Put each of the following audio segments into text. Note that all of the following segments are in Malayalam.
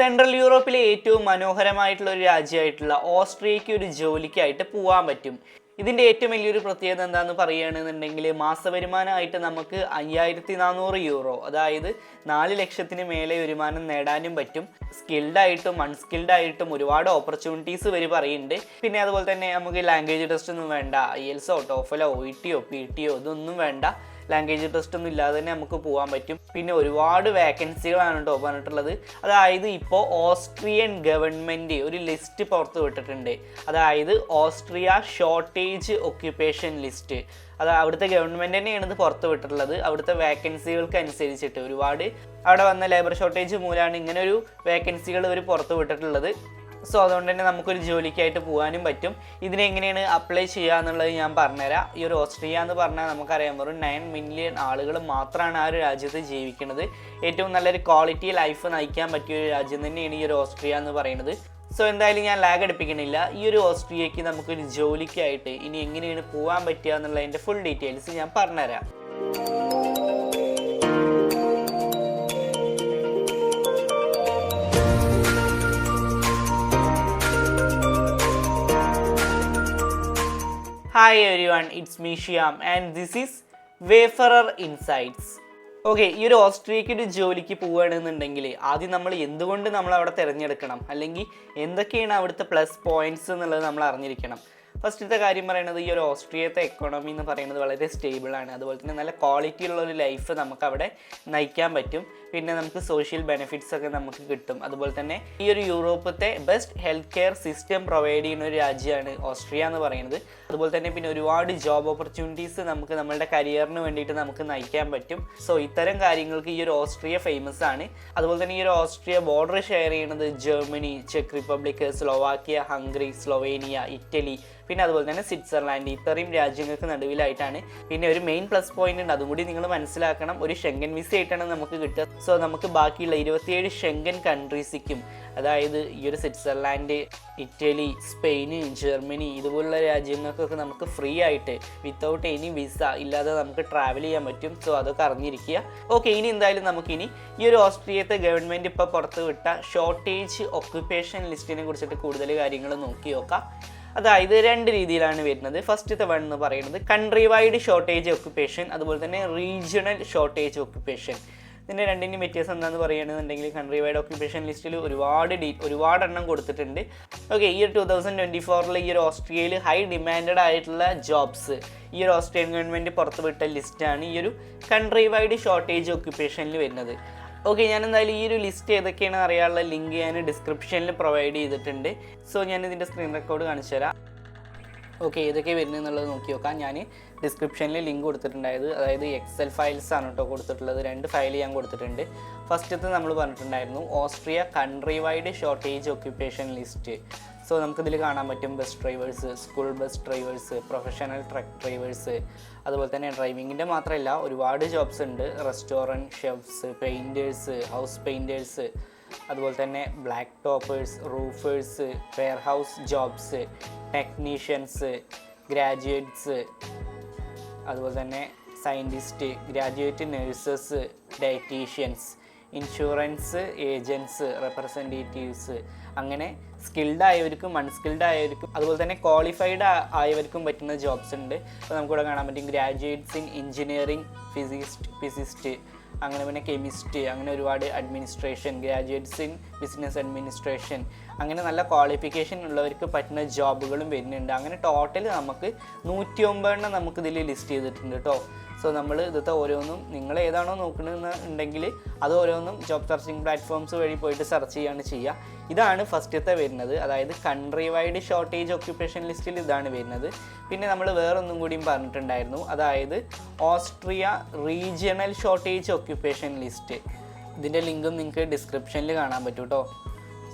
സെൻട്രൽ യൂറോപ്പിലെ ഏറ്റവും മനോഹരമായിട്ടുള്ള ഒരു രാജ്യമായിട്ടുള്ള ഓസ്ട്രിയയ്ക്ക് ഒരു ജോലിക്കായിട്ട് പോകാൻ പറ്റും. ഇതിന്റെ ഏറ്റവും വലിയൊരു പ്രത്യേകത എന്താണെന്ന് പറയുകയാണെന്നുണ്ടെങ്കിൽ മാസവരുമാനമായിട്ട് നമുക്ക് അയ്യായിരത്തി നാനൂറ് യൂറോ അതായത് നാല് ലക്ഷത്തിന് മേലെ വരുമാനം നേടാനും പറ്റും. സ്കിൽഡ് ആയിട്ടും അൺസ്കിൽഡ് ആയിട്ടും ഒരുപാട് ഓപ്പർച്യൂണിറ്റീസ് വരെ പറയുന്നുണ്ട്. പിന്നെ അതുപോലെ തന്നെ നമുക്ക് ലാംഗ്വേജ് ടെസ്റ്റ് ഒന്നും വേണ്ട ഐ എൽസോ ടോഫലോ ഒ ടിയോ പി ടിയോ ഇതൊന്നും വേണ്ട. ലാംഗ്വേജ് ടെസ്റ്റ് ഒന്നും ഇല്ലാതെ തന്നെ നമുക്ക് പോകാൻ പറ്റും. പിന്നെ ഒരുപാട് വേക്കൻസികളാണ് കേട്ടോ പറഞ്ഞിട്ടുള്ളത്. അതായത് ഇപ്പോൾ ഓസ്ട്രിയൻ ഗവൺമെന്റ് ഒരു ലിസ്റ്റ് പുറത്ത് വിട്ടിട്ടുണ്ട്. അതായത് ഓസ്ട്രിയ ഷോർട്ടേജ് ഒക്യുപ്പേഷൻ ലിസ്റ്റ് അത് അവിടുത്തെ ഗവൺമെന്റ് തന്നെയാണ് ഇത് പുറത്ത് വിട്ടിട്ടുള്ളത്. അവിടുത്തെ വേക്കൻസികൾക്ക് അനുസരിച്ചിട്ട് ഒരുപാട് അവിടെ വന്ന ലേബർ ഷോർട്ടേജ് മൂലമാണ് ഇങ്ങനെ ഒരു വേക്കൻസികൾ ഇവർ പുറത്ത് വിട്ടിട്ടുള്ളത്. സോ അതുകൊണ്ട് തന്നെ നമുക്കൊരു ജോലിക്കായിട്ട് പോകാനും പറ്റും. ഇതിനെങ്ങനെയാണ് അപ്ലൈ ചെയ്യുക എന്നുള്ളത് ഞാൻ പറഞ്ഞുതരാം. ഈ ഒരു ഓസ്ട്രിയ എന്ന് പറഞ്ഞാൽ നമുക്കറിയാം വെറും നയൻ മില്യൺ ആളുകൾ മാത്രമാണ് ആ ഒരു രാജ്യത്ത് ജീവിക്കുന്നത്. ഏറ്റവും നല്ലൊരു ക്വാളിറ്റി ലൈഫ് നയിക്കാൻ പറ്റിയ ഒരു രാജ്യം തന്നെയാണ് ഈ ഒരു ഓസ്ട്രിയ എന്ന് പറയുന്നത്. സോ എന്തായാലും ഞാൻ ലാഗ് അടുപ്പിക്കണില്ല ഈ ഒരു ഓസ്ട്രിയയ്ക്ക് നമുക്കൊരു ജോലിക്കായിട്ട് ഇനി എങ്ങനെയാണ് പോകാൻ പറ്റുക എന്നുള്ളതിന്റെ ഫുൾ ഡീറ്റെയിൽസ് ഞാൻ പറഞ്ഞുതരാം. Hi everyone it's me Shyam and this is Wayfarer Insights okay ഈ ഒരു ഓസ്ട്രിയയ്ക്ക് ഒരു ജോലിക്ക് പോവുകയാണെന്നുണ്ടെങ്കിൽ ആദ്യം നമ്മൾ എന്തുകൊണ്ട് നമ്മൾ അവിടെ തിരഞ്ഞെടുക്കണം? അല്ലെങ്കിൽ എന്തൊക്കെയാണ് അവിടുത്തെ പ്ലസ് പോയിന്റ്സ് എന്നുള്ളത് നമ്മൾ അറിഞ്ഞിരിക്കണം. ഫസ്റ്റത്തെ കാര്യം പറയുന്നത് ഈ ഒരു ഓസ്ട്രിയത്തെ എക്കോണമി എന്ന് പറയുന്നത് വളരെ സ്റ്റേബിൾ ആണ്. അതുപോലെ തന്നെ നല്ല ക്വാളിറ്റി ഉള്ള ഒരു ലൈഫ് നമുക്ക് അവിടെ നയിക്കാൻ പറ്റും. പിന്നെ നമുക്ക് സോഷ്യൽ ബെനിഫിറ്റ്സ് ഒക്കെ നമുക്ക് കിട്ടും. അതുപോലെ തന്നെ ഈ ഒരു യൂറോപ്പത്തെ best health care system provide ചെയ്യുന്ന ഒരു രാജ്യമാണ് ഓസ്ട്രിയ എന്ന് പറയുന്നത്. അതുപോലെ തന്നെ പിന്നെ ഒരുപാട് ജോബ് ഓപ്പർച്യൂണിറ്റീസ് നമുക്ക് നമ്മളുടെ കരിയറിന് വേണ്ടിയിട്ട് നമുക്ക് നയിക്കാൻ പറ്റും. സോ ഇത്തരം കാര്യങ്ങൾക്ക് ഈ ഒരു ഓസ്ട്രിയ ഫേമസ് ആണ്. അതുപോലെ തന്നെ ഈ ഒരു ഓസ്ട്രിയ ബോർഡർ ഷെയർ ചെയ്യുന്നത് Germany check Republic Slovakia Hungary Slovenia Italy പിന്നെ അതുപോലെ തന്നെ സ്വിറ്റ്സർലാൻഡ് ഇത്രയും രാജ്യങ്ങൾക്ക് നടുവിലായിട്ടാണ് പിന്നെ ഒരു മെയിൻ പ്ലസ് പോയിന്റ് ഉണ്ട്. അതും കൂടി നിങ്ങൾ മനസ്സിലാക്കണം. ഒരു ഷെങ്കൻ വിസ ആയിട്ടാണ് നമുക്ക് കിട്ടുക. സോ നമുക്ക് ബാക്കിയുള്ള ഇരുപത്തിയേഴ് ഷെങ്കൻ കൺട്രീസിക്കും അതായത് ഈ ഒരു സ്വിറ്റ്സർലാൻഡ് ഇറ്റലി സ്പെയിന് ജർമ്മനി ഇതുപോലുള്ള രാജ്യങ്ങൾക്കൊക്കെ നമുക്ക് ഫ്രീ ആയിട്ട് വിത്തൗട്ട് എനി വിസ ഇല്ലാതെ നമുക്ക് ട്രാവൽ ചെയ്യാൻ പറ്റും. സോ അതൊക്കെ അറിഞ്ഞിരിക്കുക. ഓക്കെ ഇനി എന്തായാലും നമുക്കിനി ഈ ഒരു ഓസ്ട്രിയത്തെ ഗവൺമെന്റ് ഇപ്പോൾ പുറത്തുവിട്ട ഷോർട്ടേജ് ഒക്യുപ്പേഷൻ ലിസ്റ്റിനെ കുറിച്ചിട്ട് കൂടുതൽ കാര്യങ്ങൾ നോക്കി നോക്കാം. അതായത് രണ്ട് രീതിയിലാണ് വരുന്നത്. ഫസ്റ്റത്തെ വൺ എന്ന് പറയുന്നത് കൺട്രി വൈഡ് ഷോർട്ടേജ് ഓക്യുപ്പേഷൻ അതുപോലെ തന്നെ റീജിയണൽ ഷോർട്ടേജ് ഓക്യുപ്പേഷൻ ഇതിന്റെ രണ്ടിന്റെയും വ്യത്യാസം എന്താണെന്ന് പറയുകയാണെന്നുണ്ടെങ്കിൽ കൺട്രി വൈഡ് ഓക്യുപ്പേഷൻ ലിസ്റ്റിൽ ഒരുപാട് ഡീ ഒരുപാട് എണ്ണം കൊടുത്തിട്ടുണ്ട്. ഓക്കെ ഈ ഒരു ടു തൗസൻഡ് ട്വന്റി ഫോറിൽ ഈ ഒരു ഓസ്ട്രിയയിൽ ഹൈ ഡിമാൻഡഡ് ആയിട്ടുള്ള ജോബ്സ് ഈ ഒരു ഓസ്ട്രിയൻ ഗവൺമെന്റ് പുറത്തുവിട്ട ലിസ്റ്റാണ് ഈ ഒരു കൺട്രി വൈഡ് ഷോർട്ടേജ് ഓക്യുപ്പേഷനിൽ വരുന്നത്. ഓക്കെ ഞാൻ എന്തായാലും ഈ ഒരു ലിസ്റ്റ് ഏതൊക്കെയാണ് അറിയാനുള്ള ലിങ്ക് ഞാൻ ഡിസ്ക്രിപ്ഷനിൽ പ്രൊവൈഡ് ചെയ്തിട്ടുണ്ട്. സോ ഞാൻ ഇതിന്റെ സ്ക്രീൻ റെക്കോർഡ് കാണിച്ചു തരാം. ഓക്കെ ഏതൊക്കെ വരുന്നത് എന്നുള്ളത് നോക്കി. നോക്കാം ഞാൻ ഡിസ്ക്രിപ്ഷനിൽ ലിങ്ക് കൊടുത്തിട്ടുണ്ടായത് അതായത് എക്സൽ ഫയൽസ് ആണ് കേട്ടോ കൊടുത്തിട്ടുള്ളത്. രണ്ട് ഫയൽ ഞാൻ കൊടുത്തിട്ടുണ്ട്. ഫസ്റ്റത്തെ നമ്മൾ പറഞ്ഞിട്ടുണ്ടായിരുന്നു Austria country wide shortage occupation list so നമുക്കിതിൽ കാണാൻ പറ്റും bus drivers school bus drivers professional truck drivers അതുപോലെ തന്നെ ഡ്രൈവിങ്ങിന്റെ മാത്രമല്ല ഒരുപാട് ജോബ്സ് ഉണ്ട്. Restaurant chefs painters house painters അതുപോലെ തന്നെ black toppers roofers warehouse jobs technicians graduates അതുപോലെ തന്നെ scientist graduate nurses dietitians insurance agents representatives അങ്ങനെ സ്കിൽഡ് ആയവർക്കും അൺസ്കിൽഡ് ആയവർക്കും അതുപോലെ തന്നെ ക്വാളിഫൈഡ് ആയവർക്കും പറ്റുന്ന ജോബ്സ് ഉണ്ട്. അപ്പോൾ നമുക്കിവിടെ കാണാൻ പറ്റും graduates in engineering physicist physicist അങ്ങനെ പിന്നെ കെമിസ്റ്റ് അങ്ങനെ ഒരുപാട് administration graduates in business administration അങ്ങനെ നല്ല ക്വാളിഫിക്കേഷൻ ഉള്ളവർക്ക് പറ്റുന്ന ജോബുകളും വരുന്നുണ്ട്. അങ്ങനെ ടോട്ടൽ നമുക്ക് നൂറ്റി ഒമ്പതെണ്ണം നമുക്ക് ഇതിൽ ലിസ്റ്റ് ചെയ്തിട്ടുണ്ട് കേട്ടോ സോ നമ്മൾ ഇതത്തെ ഓരോന്നും നിങ്ങൾ ഏതാണോ നോക്കണമെന്ന് ഉണ്ടെങ്കിൽ അത് ഓരോന്നും ജോബ് സെർച്ചിങ് പ്ലാറ്റ്ഫോംസ് വഴി പോയിട്ട് സെർച്ച് ചെയ്യാണ് ചെയ്യുക ഇതാണ് ഫസ്റ്റത്തെ വരുന്നത്. അതായത് കൺട്രി വൈഡ് ഷോർട്ടേജ് ഒക്യുപ്പേഷൻ ലിസ്റ്റിൽ ഇതാണ് വരുന്നത്. പിന്നെ നമ്മൾ വേറൊന്നും കൂടിയും പറഞ്ഞിട്ടുണ്ടായിരുന്നു. അതായത് Austria regional shortage occupation list ഇതിന്റെ ലിങ്കും നിങ്ങൾക്ക് ഡിസ്ക്രിപ്ഷനിൽ കാണാൻ പറ്റും കേട്ടോ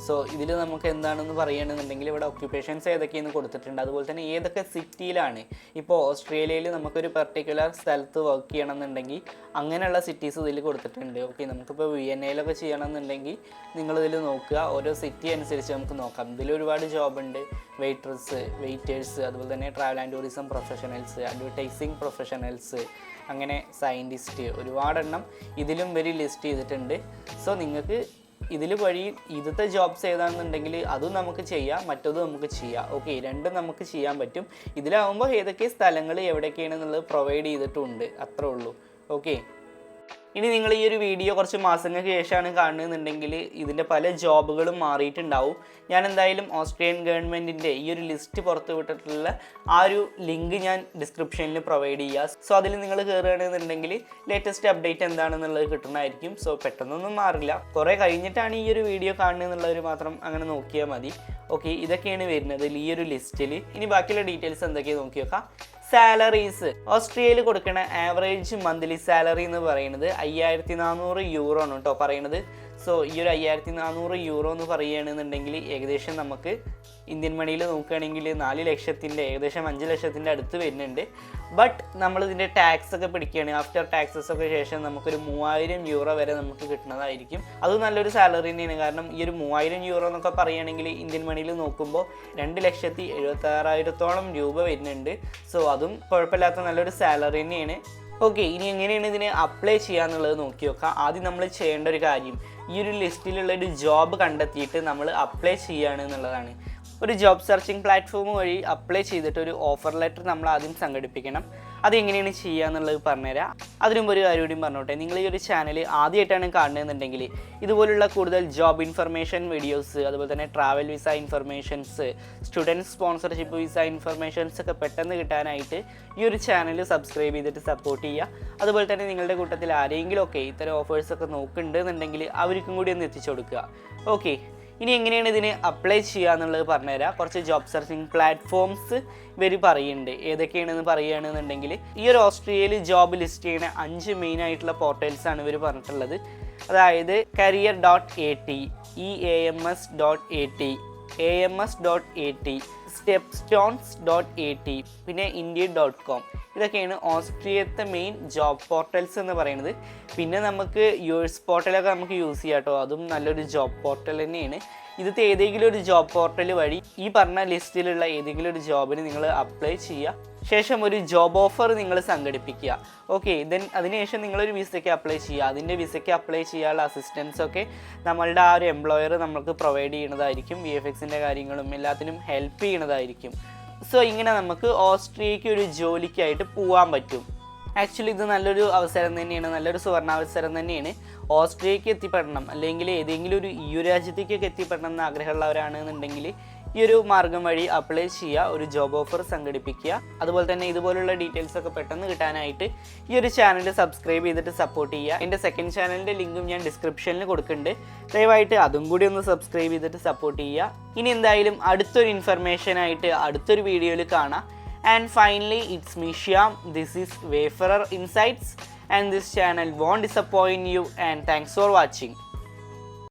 സോ ഇതിൽ നമുക്ക് എന്താണെന്ന് പറയുകയാണെന്നുണ്ടെങ്കിൽ ഇവിടെ ഒക്യുപ്പേഷൻസ് ഏതൊക്കെയെന്ന് കൊടുത്തിട്ടുണ്ട്. അതുപോലെ തന്നെ ഏതൊക്കെ സിറ്റിയിലാണ് ഇപ്പോൾ ഓസ്ട്രേലിയയിൽ നമുക്കൊരു പെർട്ടിക്കുലർ സ്ഥലത്ത് വർക്ക് ചെയ്യണമെന്നുണ്ടെങ്കിൽ അങ്ങനെയുള്ള സിറ്റീസ് ഇതിൽ കൊടുത്തിട്ടുണ്ട്. ഓക്കെ നമുക്കിപ്പോൾ വി എൻ എയിലൊക്കെ ചെയ്യണമെന്നുണ്ടെങ്കിൽ നിങ്ങളിതിൽ നോക്കുക. ഓരോ സിറ്റി അനുസരിച്ച് നമുക്ക് നോക്കാം. ഇതിൽ ഒരുപാട് ജോബ് ഉണ്ട്. വെയിറ്റേഴ്സ് വെയിറ്റേഴ്സ് അതുപോലെ തന്നെ travel and tourism professionals advertising professionals അങ്ങനെ സയന്റിസ്റ്റ് ഒരുപാടെണ്ണം ഇതിലും വരി ലിസ്റ്റ് ചെയ്തിട്ടുണ്ട്. സോ നിങ്ങൾക്ക് ഇതിൽ വഴി ഇതത്തെ ജോബ്സ് ഏതാണെന്നുണ്ടെങ്കിൽ അതും നമുക്ക് ചെയ്യാം മറ്റതും നമുക്ക് ചെയ്യാം. ഓക്കെ രണ്ടും നമുക്ക് ചെയ്യാൻ പറ്റും. ഇതിലാവുമ്പോൾ ഏതൊക്കെ സ്ഥലങ്ങൾ എവിടെയൊക്കെയാണെന്നുള്ളത് പ്രൊവൈഡ് ചെയ്തിട്ടുണ്ട്. അത്രേ ഉള്ളൂ. ഓക്കെ ഇനി നിങ്ങൾ ഈ ഒരു വീഡിയോ കുറച്ച് മാസങ്ങൾക്ക് ശേഷമാണ് കാണുന്നുണ്ടെങ്കിൽ ഇതിന്റെ പല ജോബുകളും മാറിയിട്ടുണ്ടാവും. ഞാൻ എന്തായാലും ഓസ്ട്രേലിയൻ ഗവൺമെന്റിന്റെ ഈ ഒരു ലിസ്റ്റ് പുറത്ത് വിട്ടിട്ടുള്ള ആ ഒരു ലിങ്ക് ഞാൻ ഡിസ്ക്രിപ്ഷനിൽ പ്രൊവൈഡ് ചെയ്യുക സോ അതിൽ നിങ്ങൾ കയറുകയാണെന്നുണ്ടെങ്കിൽ ലേറ്റസ്റ്റ് അപ്ഡേറ്റ് എന്താണെന്നുള്ളത് കിട്ടുന്നതായിരിക്കും. സോ പെട്ടെന്നൊന്നും മാറില്ല. കുറേ കഴിഞ്ഞിട്ടാണ് ഈ ഒരു വീഡിയോ കാണുന്നതെന്നുള്ളവർ മാത്രം അങ്ങനെ നോക്കിയാൽ മതി. ഓക്കെ ഇതൊക്കെയാണ് വരുന്നത് ഈ ഒരു ലിസ്റ്റിൽ ഇനി ബാക്കിയുള്ള ഡീറ്റെയിൽസ് എന്തൊക്കെയാണ് നോക്കി നോക്കാം. സാലറീസ്. ഓസ്ട്രിയയിൽ കൊടുക്കുന്ന ആവറേജ് മന്ത്ലി സാലറി എന്ന് പറയുന്നത് അയ്യായിരത്തി നാനൂറ് യൂറോ ആണ് കേട്ടോ പറയുന്നത്. സോ ഈ ഒരു അയ്യായിരത്തി നാനൂറ് യൂറോ എന്ന് പറയുകയാണെന്നുണ്ടെങ്കിൽ ഏകദേശം നമുക്ക് ഇന്ത്യൻ മണിയിൽ നോക്കുകയാണെങ്കിൽ നാല് ലക്ഷത്തിന്റെ ഏകദേശം അഞ്ച് ലക്ഷത്തിന്റെ അടുത്ത് വരുന്നുണ്ട്. ബട്ട് നമ്മളിതിന്റെ ടാക്സ് ഒക്കെ പിടിക്കുകയാണ്. ആഫ്റ്റർ ടാക്സസ് ഒക്കെ ശേഷം നമുക്കൊരു മൂവായിരം യൂറോ വരെ നമുക്ക് കിട്ടുന്നതായിരിക്കും. അത് നല്ലൊരു സാലറി തന്നെയാണ്. കാരണം ഈ ഒരു മൂവായിരം യൂറോ എന്നൊക്കെ പറയുകയാണെങ്കിൽ ഇന്ത്യൻ മണിയിൽ നോക്കുമ്പോൾ രണ്ട് ലക്ഷത്തി എഴുപത്താറായിരത്തോളം രൂപ വരുന്നുണ്ട്. സോ അതും കുഴപ്പമില്ലാത്ത നല്ലൊരു സാലറി തന്നെയാണ്. ഓക്കെ ഇനി എങ്ങനെയാണ് ഇതിനെ അപ്ലൈ ചെയ്യാന്നുള്ളത് നോക്കി നോക്കാം. ആദ്യം നമ്മൾ ചെയ്യേണ്ട ഒരു കാര്യം. ഈ ഒരു ലിസ്റ്റിലുള്ള ഒരു ജോബ് കണ്ടെത്തിയിട്ട് നമ്മൾ അപ്ലൈ ചെയ്യുകയാണ് എന്നുള്ളതാണ്. ഒരു ജോബ് സെർച്ചിങ് പ്ലാറ്റ്ഫോം വഴി അപ്ലൈ ചെയ്തിട്ട് ഒരു ഓഫർ ലെറ്റർ നമ്മൾ ആദ്യം സംഘടിപ്പിക്കണം. അത് എങ്ങനെയാണ് ചെയ്യുക എന്നുള്ളത് പറഞ്ഞുതരാം. അതിനും ഒരു കാര്യം കൂടി പറഞ്ഞോട്ടെ. നിങ്ങൾ ഈ ഒരു ചാനൽ ആദ്യമായിട്ടാണ് കാണുന്നതെന്നുണ്ടെങ്കിൽ ഇതുപോലുള്ള കൂടുതൽ ജോബ് ഇൻഫർമേഷൻ വീഡിയോസ് അതുപോലെ തന്നെ travel visa informations student sponsorship visa informations ഒക്കെ പെട്ടെന്ന് കിട്ടാനായിട്ട് ഈ ഒരു ചാനൽ സബ്സ്ക്രൈബ് ചെയ്തിട്ട് സപ്പോർട്ട് ചെയ്യുക. അതുപോലെ തന്നെ നിങ്ങളുടെ കൂട്ടത്തിൽ ആരെങ്കിലും ഒക്കെ ഇത്തരം ഓഫേഴ്സൊക്കെ നോക്കുന്നുണ്ടെന്നുണ്ടെങ്കിൽ അവർക്കും കൂടി ഒന്ന് എത്തിച്ചു കൊടുക്കുക. ഓക്കെ ഇനി എങ്ങനെയാണ് ഇതിന് അപ്ലൈ ചെയ്യുക എന്നുള്ളത് പറഞ്ഞുതരാം. കുറച്ച് ജോബ് സെർച്ചിങ് പ്ലാറ്റ്ഫോംസ് ഇവർ പറയുന്നുണ്ട്. ഏതൊക്കെയാണെന്ന് പറയുകയാണെന്നുണ്ടെങ്കിൽ ഈ ഒരു ഓസ്ട്രേലിയയിൽ ജോബ് ലിസ്റ്റ് ചെയ്യുന്ന അഞ്ച് മെയിൻ ആയിട്ടുള്ള പോർട്ടൽസാണ് ഇവർ പറഞ്ഞിട്ടുള്ളത്. അതായത് career dot A T E A M S dot A T A M S dot A T step stones dot A T പിന്നെ ഇന്ത്യ ഡോട്ട് കോം ഇതൊക്കെയാണ് ഓസ്ട്രിയത്തെ മെയിൻ ജോബ് പോർട്ടൽസ് എന്ന് പറയുന്നത്. പിന്നെ നമുക്ക് യു എസ് പോർട്ടലൊക്കെ നമുക്ക് യൂസ് ചെയ്യാം കേട്ടോ അതും നല്ലൊരു ജോബ് പോർട്ടൽ തന്നെയാണ്. ഇതിത്തെ ഏതെങ്കിലും ഒരു ജോബ് പോർട്ടൽ വഴി ഈ പറഞ്ഞ ലിസ്റ്റിലുള്ള ഏതെങ്കിലും ഒരു ജോബിന് നിങ്ങൾ അപ്ലൈ ചെയ്യുക. ശേഷം ഒരു ജോബ് ഓഫർ നിങ്ങൾ സംഘടിപ്പിക്കുക. ഓക്കെ ദെൻ അതിനുശേഷം നിങ്ങളൊരു വിസയ്ക്ക് അപ്ലൈ ചെയ്യുക. അതിന്റെ വിസയ്ക്ക് അപ്ലൈ ചെയ്യാനുള്ള അസിസ്റ്റൻസ് ഒക്കെ നമ്മളുടെ ആ ഒരു എംപ്ലോയർ നമ്മൾക്ക് പ്രൊവൈഡ് ചെയ്യുന്നതായിരിക്കും. വി എഫ് എക്സിന്റെ കാര്യങ്ങളും എല്ലാത്തിനും ഹെൽപ്പ് ചെയ്യുന്നതായിരിക്കും. സോ ഇങ്ങനെ നമുക്ക് ഓസ്ട്രിയയ്ക്ക് ഒരു ജോലിക്കായിട്ട് പോകാൻ പറ്റും. ആക്ച്വലി ഇത് നല്ലൊരു അവസരം തന്നെയാണ്. നല്ലൊരു സുവർണാവസരം തന്നെയാണ്. ഓസ്ട്രിയയ്ക്ക് എത്തിപ്പെടണം. അല്ലെങ്കിൽ ഏതെങ്കിലും ഒരു യു രാജ്യത്തേക്കൊക്കെ എത്തിപ്പെടണം എന്ന് ആഗ്രഹമുള്ളവരാണെന്നുണ്ടെങ്കിൽ ഈ ഒരു മാർഗം വഴി അപ്ലൈ ചെയ്യുക ഒരു ജോബ് ഓഫർ സംഘടിപ്പിക്കുക. അതുപോലെ തന്നെ ഇതുപോലുള്ള ഡീറ്റെയിൽസ് ഒക്കെ പെട്ടെന്ന് കിട്ടാനായിട്ട് ഈ ഒരു ചാനൽ സബ്സ്ക്രൈബ് ചെയ്തിട്ട് സപ്പോർട്ട് ചെയ്യുക. എന്റെ സെക്കൻഡ് ചാനലിന്റെ ലിങ്കും ഞാൻ ഡിസ്ക്രിപ്ഷനിൽ കൊടുക്കുന്നുണ്ട്. ദയവായിട്ട് അതും കൂടി ഒന്ന് സബ്സ്ക്രൈബ് ചെയ്തിട്ട് സപ്പോർട്ട് ചെയ്യുക. ഇനി എന്തായാലും അടുത്തൊരു ഇൻഫർമേഷൻ ആയിട്ട് അടുത്തൊരു വീഡിയോയിൽ കാണാം. And finally it's me Shyam this is Wayfarer Insights and this channel won't disappoint you and thanks for watching